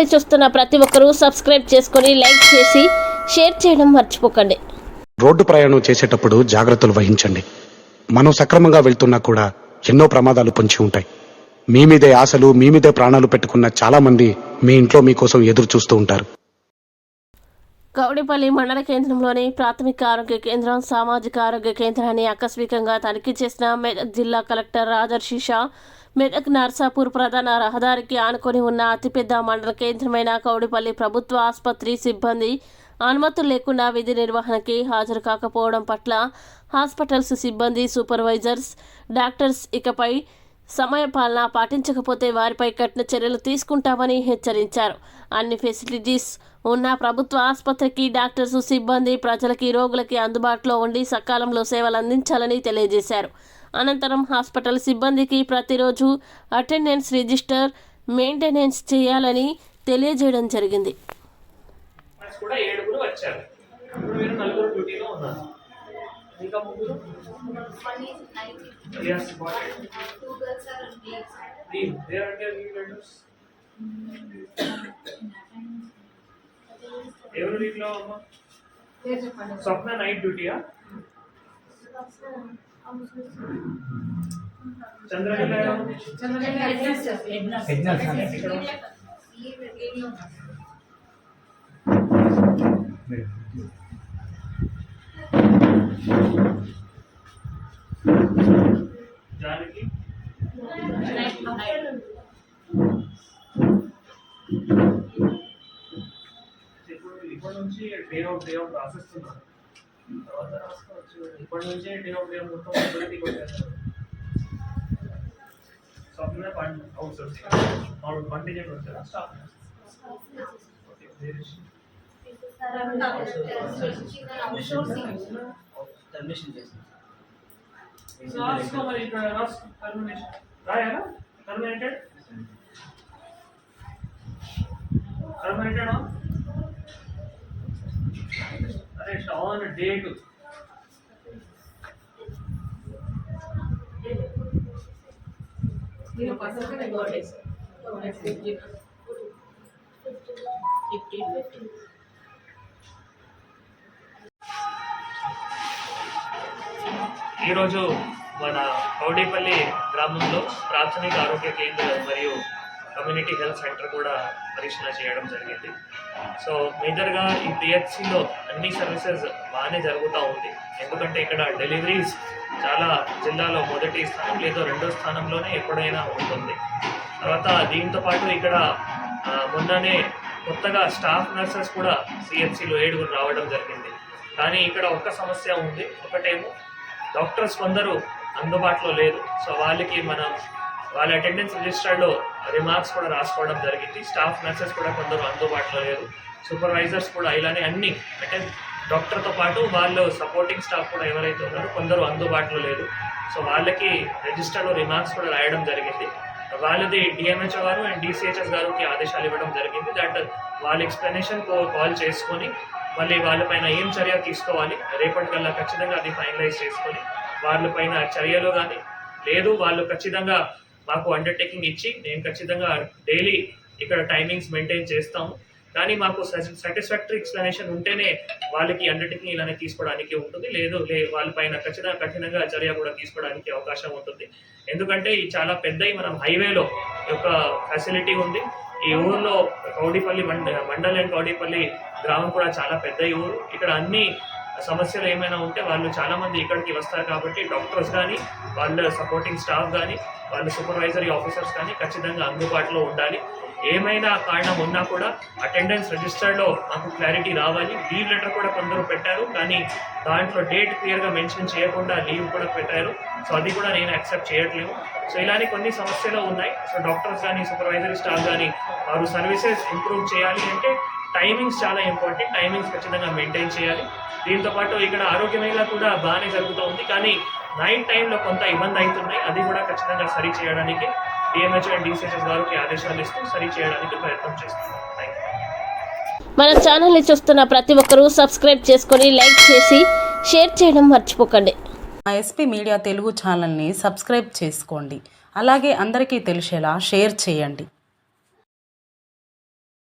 ఛానల్ని చూస్తున్న ప్రతి ఒక్కరూ సబ్స్క్రైబ్ చేసుకొని లైక్ చేసి షేర్ చేయడం మర్చిపోకండి. రోడ్డు ప్రయాణం చేసేటప్పుడు జాగ్రత్తలు వహించండి. మనం సక్రమంగా వెళ్తున్నా కూడా ఎన్నో ప్రమాదాలు పొంచి ఉంటాయి. మీ మీదే ఆశలు మీ మీదే ప్రాణాలు పెట్టుకున్న చాలామంది మీ ఇంట్లో మీకోసం ఎదురు చూస్తూ ఉంటారు. కౌడిపల్లి మండల కేంద్రంలోని ప్రాథమిక ఆరోగ్య కేంద్రం సామాజిక ఆరోగ్య కేంద్రాన్ని ఆకస్మికంగా తనిఖీ చేసిన మెదక్ జిల్లా కలెక్టర్ రాజర్షి షా మెదక్ నర్సాపూర్ ప్రధాన రహదారికి ఆనుకొని ఉన్న అతిపెద్ద మండల కేంద్రమైన కౌడిపల్లి ప్రభుత్వ ఆసుపత్రి సిబ్బంది అనుమతులు లేకుండా విధి నిర్వహణకి హాజరు కాకపోవడం పట్ల హాస్పిటల్స్ సిబ్బంది సూపర్వైజర్స్ డాక్టర్స్ ఇకపై సమయపాలన పాటించకపోతే వారిపై కఠిన చర్యలు తీసుకుంటామని హెచ్చరించారు. అన్ని ఫెసిలిటీస్ ఉన్న ప్రభుత్వ ఆసుపత్రికి డాక్టర్స్ సిబ్బంది ప్రజలకి రోగులకి అందుబాటులో ఉండి సకాలంలో సేవలు అందించాలని తెలియజేశారు. అనంతరం హాస్పిటల్ సిబ్బందికి ప్రతిరోజు అటెండెన్స్ రిజిస్టర్ మెయింటెనెన్స్ చేయాలని తెలియజేయడం జరిగింది. ఫ్రెండ్స్ కూడా ఏడుగురు వచ్చారు. ఇప్పుడు మీరు నలుగురు డ్యూటీలో ఉన్నారు. ఇంకా ముగ్గురు? yes important leave where are their leave letters ఎవరు లీవ్ లో అమ్మా స్వప్న నైట్ డ్యూటీయా చంద్రకళ ఇక్కడ ఇప్పటి నుంచి డే ఆఫ్ డే ఆఫ్ రాసిస్తున్నాను తర్వాత రాసుకోవచ్చు ఇప్పటి నుంచే డే ఆఫ్ డే మొత్తం మొదటి కొట్టేస్తారు staff outsourcing out continue వచ్చారా స్టాఫ్ ఓకే వేరే పర్మిషన్ చేసింది రాసుకో మరి ఇక్కడ రాసుకో టర్మినేషన్ రాయాలా టర్మినేటెడ్ టర్మినేటెడ్ అరే ఆన్ డేట్ ఈరోజు మన కౌడేపల్లి గ్రామంలో ప్రాథమిక ఆరోగ్య కేంద్రం మరియు కమ్యూనిటీ హెల్త్ సెంటర్ కూడా పరీక్షణ చేయడం జరిగింది. సో మేజర్గా ఈ పిహెచ్సిలో అన్ని సర్వీసెస్ బాగానే జరుగుతూ ఉంది. ఎందుకంటే ఇక్కడ డెలివరీస్ చాలా జిల్లాలో మొదటి స్థానం లేదో రెండో స్థానంలోనే ఎప్పుడైనా ఉంటుంది. తర్వాత దీంతో పాటు ఇక్కడ మొన్ననే కొత్తగా స్టాఫ్ నర్సెస్ కూడా సిహెచ్సిలో ఏడుగురు రావడం జరిగింది. కానీ ఇక్కడ ఒక్క సమస్య ఉంది. ఒకటేమో డాక్టర్స్ కొందరు అందుబాటులో లేదు. సో వాళ్ళకి మనం వాళ్ళ అటెండెన్స్ రిజిస్టర్లో రిమార్క్స్ కూడా రాసుకోవడం జరిగింది. స్టాఫ్ నర్సెస్ కూడా కొందరు అందుబాటులో లేరు. సూపర్వైజర్స్ కూడా ఇలానే అన్ని అంటే డాక్టర్తో పాటు వాళ్ళు సపోర్టింగ్ స్టాఫ్ కూడా ఎవరైతే ఉన్నారో కొందరు అందుబాటులో లేదు సో వాళ్ళకి రిజిస్టర్లో రిమార్క్స్ కూడా రాయడం జరిగింది. వాళ్ళది డిఎంహెచ్ఓ గారు అండ్ డిసిహెచ్ఎస్ గారికి ఆదేశాలు ఇవ్వడం జరిగింది. దట్ వాళ్ళ ఎక్స్ప్లెనేషన్ కాల్ చేసుకొని మళ్ళీ వాళ్ళపైన ఏం చర్య తీసుకోవాలి రేపటికల్లా ఖచ్చితంగా అది ఫైనలైజ్ చేసుకొని వాళ్ళపైన చర్యలు కానీ లేదు వాళ్ళు ఖచ్చితంగా మాకు అండర్టేకింగ్ ఇచ్చి నేను ఖచ్చితంగా డైలీ ఇక్కడ టైమింగ్స్ మెయింటైన్ చేస్తాము. కానీ మాకు సాటిస్ఫాక్టరీ ఎక్స్ప్లెనేషన్ ఉంటేనే వాళ్ళకి అండర్టేకింగ్ ఇలానే తీసుకోవడానికి ఉంటుంది. లేదు లే వాళ్ళపైన ఖచ్చితంగా కఠినంగా చర్య కూడా తీసుకోవడానికి అవకాశం ఉంటుంది. ఎందుకంటే ఈ చాలా పెద్ద మనం హైవేలో యొక్క ఫెసిలిటీ ఉంది. ఈ ఊర్లో కౌడిపల్లి మండ మండల్ అండ్ కౌడిపల్లి గ్రామం కూడా చాలా పెద్ద ఊరు. ఇక్కడ అన్ని సమస్యలు ఏమైనా ఉంటే వాళ్ళు చాలామంది ఇక్కడికి వస్తారు కాబట్టి డాక్టర్స్ కానీ వాళ్ళ సపోర్టింగ్ స్టాఫ్ కానీ వాళ్ళ సూపర్వైజరీ ఆఫీసర్స్ కానీ ఖచ్చితంగా అందుబాటులో ఉండాలి. ఏమైనా కారణం ఉన్నా కూడా అటెండెన్స్ రిజిస్టర్లో మాకు క్లారిటీ రావాలి. లీవ్ లెటర్ కూడా కొందరు పెట్టారు కానీ దాంట్లో డేట్ క్లియర్గా మెన్షన్ చేయకుండా లీవ్ కూడా పెట్టారు. సో అది కూడా నేను యాక్సెప్ట్ చేయట్లేము సో ఇలానే కొన్ని సమస్యలు ఉన్నాయి. సో డాక్టర్స్ కానీ సూపర్వైజరీ స్టాఫ్ కానీ వారు సర్వీసెస్ ఇంప్రూవ్ చేయాలి అంటే టైమింగ్స్ చాలా ఇంపార్టెంట్. టైమింగ్స్ ఖచ్చితంగా మెయింటైన్ చేయాలి. దీంతో పాటు ఇక్కడ ఆరోగ్య మేళ కూడా బాగానే జరుగుతూ ఉంది. కానీ నైట్ టైంలో కొంత ఇబ్బంది అవుతున్నాయి. అది కూడా ఖచ్చితంగా సరి చేయడానికి డిఎంహెచ్ అండ్ డిసిహెచ్ఎస్ గారికి ఆదేశాలు ఇస్తూ సరి చేయడానికి ప్రయత్నం చేస్తున్నాం థ్యాంక్ యూ మన ఛానల్ని చూస్తున్న ప్రతి ఒక్కరూ సబ్స్క్రైబ్ చేసుకొని లైక్ చేసి షేర్ చేయడం మర్చిపోకండి. మా ఎస్పీ మీడియా తెలుగు ఛానల్ని సబ్స్క్రైబ్ చేసుకోండి. అలాగే అందరికీ తెలిసేలా షేర్ చేయండి.